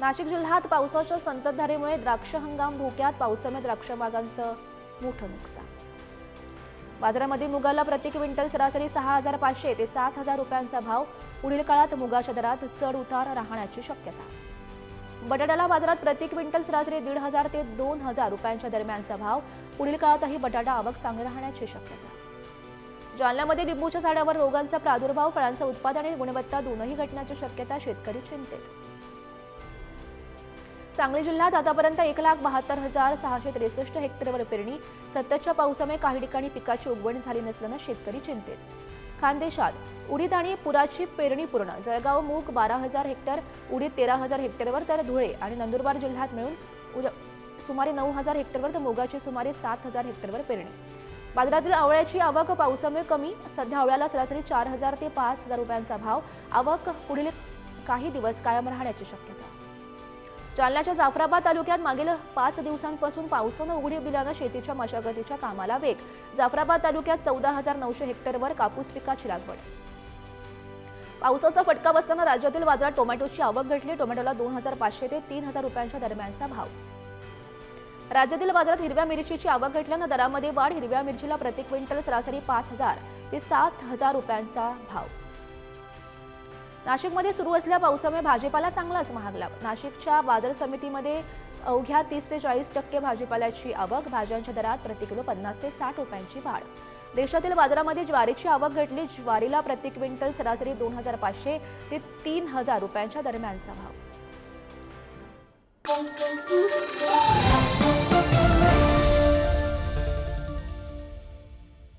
नाशिक जिल्ह्यात पावसाच्या संततधारेमुळे द्राक्ष हंगाम धोक्यात पावसामुळे द्राक्षबागांचं मोठं नुकसान. बाजारामध्ये मुगाला प्रति क्विंटल सरासरी सहा हजार पाचशे ते सात हजार रुपयांचा भाव. पुढील काळात मुगाच्या दरात चढ उतार राहण्याची शक्यता. बटाट्याला बाजारात प्रति क्विंटल सरासरी दीड हजार ते दोन हजार रुपयांच्या दरम्यानचा भाव. पुढील काळातही बटाटा आवक चांगली राहण्याची शक्यता. जालन्यामध्ये लिंबूच्या झाडावर रोगांचा प्रादुर्भाव फळांचं उत्पादन आणि गुणवत्ता दोनही घटण्याची शक्यता शेतकरी चिंतेत. सांगली जिल्ह्यात आतापर्यंत एक लाख बहात्तर हजार सहाशे त्रेसष्ट हेक्टरवर पेरणी सततच्या पावसामुळे काही ठिकाणी पिकाची उगवण झाली नसल्यानं शेतकरी चिंतेत. खानदेशात उडीद आणि पुराची पेरणी पूर्ण जळगाव मूग बारा हजार हेक्टर उडीद तेरा हजार हेक्टरवर तर धुळे आणि नंदुरबार जिल्ह्यात मिळून उद सुमारे नऊ हजार हेक्टरवर तर मुगाची सुमारे सात हजार हेक्टरवर पेरणी. बाजारातील आवळ्याची आवक पावसामुळे कमी सध्या आवळ्याला सरासरी चार हजार ते पाच हजार रुपयांचा भाव आवक पुढील काही दिवस कायम राहण्याची शक्यता. जालन्याच्या जाफराबाद तालुक्यात मागील पाच दिवसांपासून पावसानं उघडी दिल्यानं शेतीच्या मशागतीच्या कामाला वेग. जाफराबाद तालुक्यात चौदा हजार नऊशे हेक्टरवर कापूस पिकाची लागवड. पावसाचा फटका बसताना राज्यातील बाजारात टोमॅटोची आवक घटली. टोमॅटोला दोन हजार पाचशे ते तीन हजार रुपयांच्या दरम्यानचा भाव. राज्यातील बाजारात हिरव्या मिरचीची आवक घटल्यानं दरामध्ये वाढ. हिरव्या मिरचीला प्रति क्विंटल सरासरी पाच हजार ते सात हजार रुपयांचा भाव. नाशिकमध्ये सुरू असलेल्या पावसामुळे भाजीपाला चांगलाच महागला. नाशिकच्या बाजार समितीमध्ये अवघ्या तीस ते चाळीस टक्के भाजीपाल्याची आवक भाज्यांच्या दरात प्रति किलो पन्नास ते साठ रुपयांची वाढ. देशातील बाजारामध्ये ज्वारीची आवक घटली. ज्वारीला प्रति क्विंटल सरासरी दोन हजार पाचशे ते तीन हजार रुपयांच्या दरम्यानचा भाव.